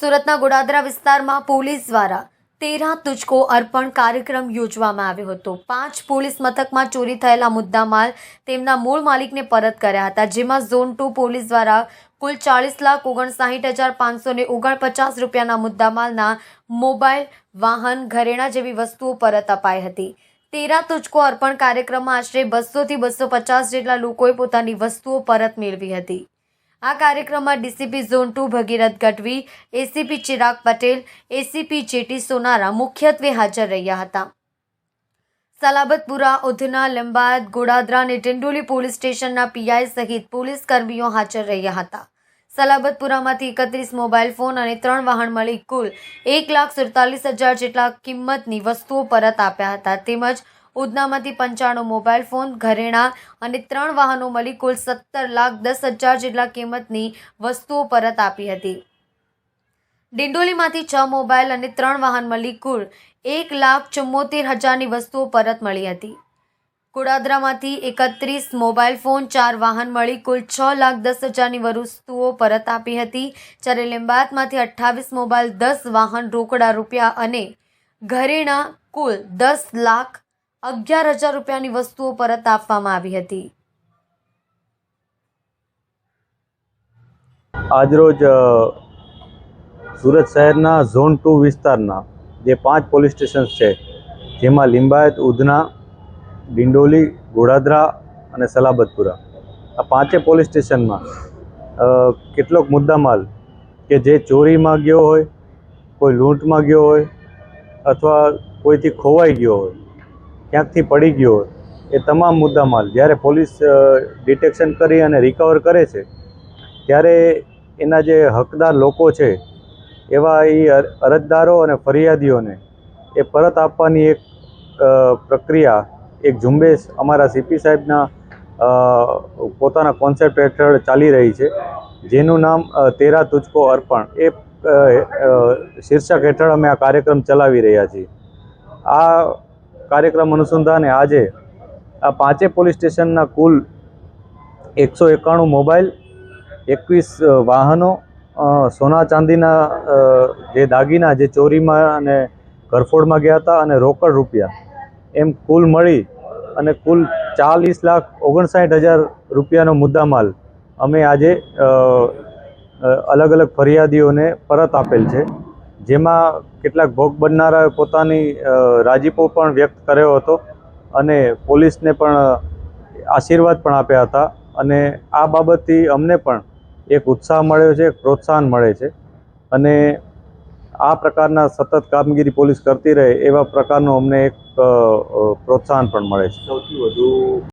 સુરતના ગોડાદરા વિસ્તારમાં પોલીસ દ્વારા તેરા તુચકો અર્પણ કાર્યક્રમ યોજવામાં આવ્યો હતો. પાંચ પોલીસ મથકમાં ચોરી થયેલા મુદ્દામાલ તેમના મૂળ માલિકને પરત કર્યા હતા. જેમાં ઝોન ટુ પોલીસ દ્વારા કુલ ચાળીસ લાખ ઓગણસાઠ હજાર પાંચસો ને ઓગણપચાસ રૂપિયાના મુદ્દામાલના મોબાઈલ, વાહન, ઘરેણાં જેવી વસ્તુઓ પરત અપાઈ હતી. તેરા તુચકો અર્પણ કાર્યક્રમમાં આશરે બસોથી બસો પચાસ જેટલા લોકોએ પોતાની વસ્તુઓ પરત મેળવી હતી. આ કાર્યક્રમમાં DCP zone two Bhagirath Gadhvi, ACP Chirag Patel, ACP JT Sonara મુખ્યત્વે હાજર રહ્યા હતા. સલાબતપુરા, ઉધના લંબાદ ગોડાદરા અને ડિંડોલી પોલીસ સ્ટેશનના પીઆઈ સહિત પોલીસ કર્મીઓ હાજર રહ્યા હતા. સલાબતપુરામાંથી એકત્રીસ મોબાઈલ ફોન અને ત્રણ વાહન મળી કુલ એક લાખ સુડતાલીસ હજાર જેટલા કિંમતની વસ્તુઓ પરત આપ્યા હતા. તેમજ ઉધનામાંથી પંચાણું મોબાઈલ ફોન, ઘરેણાં અને ત્રણ વાહનો મળી કુલ સત્તર લાખ દસ હજાર જેટલા કિંમતની વસ્તુઓ પરત આપી હતી. ડિંડોલીમાંથી છ મોબાઈલ અને ત્રણ વાહન મળી કુલ એક લાખ ચુમ્મોતેર હજારની વસ્તુઓ પરત મળી હતી. કુડાદરામાંથી એકત્રીસ મોબાઈલ ફોન, ચાર વાહન મળી કુલ છ લાખ દસ હજારની વસ્તુઓ પરત આપી હતી, જ્યારે લીંબાયતમાંથી અઠ્ઠાવીસ મોબાઈલ, દસ વાહન રોકડા રૂપિયા અને ઘરેણાં કુલ દસ લાખ અગિયાર હજાર રૂપિયાની વસ્તુઓ પરત આપવામાં આવી હતી. આજરોજ સુરત શહેરના ઝોન ટુ વિસ્તારના જે પાંચ પોલીસ સ્ટેશન્સ છે, જેમાં લિંબાયત, ઉધના, ડિંડોલી, ગોડાદરા અને સલાબતપુરા. આ પાંચે પોલીસ સ્ટેશનમાં કેટલોક મુદ્દામાલ કે જે ચોરીમાં ગયો હોય, કોઈ લૂંટમાં ગયો હોય, અથવા કોઈથી ખોવાઈ ગયો હોય ક્યાંકથી પડી ગયો એ તમામ મુદ્દામાલ જ્યારે પોલીસ ડિટેક્શન કરી અને રિકવર કરે છે, ત્યારે એના જે હકદાર લોકો છે, એવા એ અરજદારો અને ફરિયાદીઓને એ પરત આપવાની એક પ્રક્રિયા, એક ઝુંબેશ અમારા સીપી સાહેબના પોતાના કોન્સેપ્ટ હેઠળ ચાલી રહી છે, જેનું નામ તેરા તુચકો અર્પણ. એ શીર્ષક હેઠળ અમે આ કાર્યક્રમ ચલાવી રહ્યા છીએ. આ કાર્યક્રમ અનુસંધાને આજે આ પાંચે પોલીસ સ્ટેશનના કુલ એકસો એકાણું મોબાઈલ, એકવીસ વાહનો સોના ચાંદીના જે દાગીના, જે ચોરીમાં અને ઘરફોડમાં ગયા હતા અને રોકડ રૂપિયા એમ કુલ મળી અને કુલ ચાલીસ લાખ ઓગણસાઠ હજાર રૂપિયાનો મુદ્દામાલ અમે આજે અલગ અલગ ફરિયાદીઓને પરત આપેલ છે. જેમાં કેટલાક ભોગ બનનારાએ પોતાની રાજીપો પણ વ્યક્ત કર્યો હતો અને પોલીસને પણ આશીર્વાદ પણ આપ્યા હતા અને આ બાબતથી અમને પણ એક ઉત્સાહ મળ્યો છે, એક પ્રોત્સાહન મળે છે અને આ પ્રકારના સતત કામગીરી પોલીસ કરતી રહે એવા પ્રકારનું અમને એક પ્રોત્સાહન પણ મળે છે. સૌથી વધુ